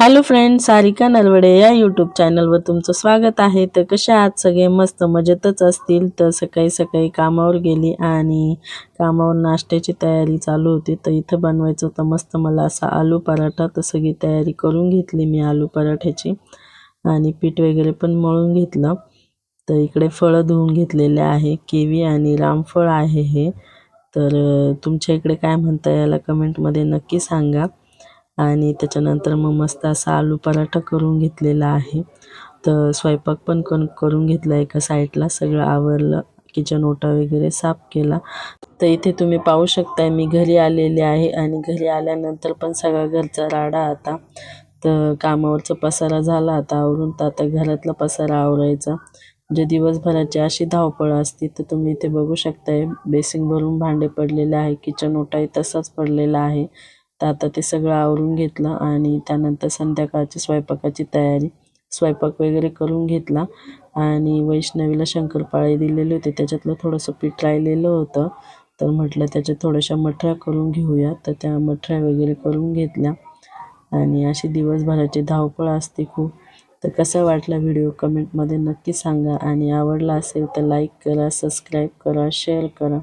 Hello friend Sarika Nalawade या YouTube चॅनलवर तुमचं स्वागत आहे. तर कशा आहात? सगळे मस्त मजेतच असतील. तर सकाळी सकाळी कामावर गेली आणि कामावर नाश्त्याची तयारी चालू होती. तर इथं बनवायचं होतं मस्त मला असा आलू पराठा. तर सगळी तयारी करून घेतली मी आलू पराठ्याची. आणि पीठ वगैरे पण मळून घेतलं. तर इकडे फळं धुवून घेतलेले आहे. केवी आणि रामफळ आहे हे. तर तुमच्या इकडे काय म्हणता याला कमेंटमध्ये नक्की सांगा. आणि त्याच्यानंतर मग मस्त असा आलू पराठा करून घेतलेला आहे. तर स्वयंपाक पण कन करून घेतला एका साईडला सगळं आवरलं किचन ओटा वगैरे साफ केला. तर इथे तुम्ही पाहू शकताय मी घरी आलेले आहे आणि घरी आल्यानंतर पण सगळा घरचा राडा आता. तर कामावरचा पसारा झाला आता आवरून तर आता घरातला पसारा आवरायचा. म्हणजे दिवसभराची अशी धावपळ असते तर तुम्ही इथे बघू शकताय. बेसिंग भरून भांडे पडलेले आहे किचन ओटाही तसाच पडलेला आहे. तर आता ते सगळं आवरून घेतलं आणि त्यानंतर संध्याकाळची स्वयंपाकाची तयारी स्वयंपाक वगैरे करून घेतला. आणि वैष्णवीला शंकरपाळे दिलेले होते. त्याच्यातलं थोडंसं पीठ राहिलेलं होतं. तर म्हटलं त्याच्या थोड्याशा मठऱ्या करून घेऊया. तर त्या मठऱ्या वगैरे करून घेतल्या. आणि अशी दिवसभराची धावपळ असते खूप. तर कसा वाटला व्हिडिओ कमेंटमध्ये नक्की सांगा. आणि आवडला असेल तर लाईक करा सबस्क्राईब करा शेअर करा.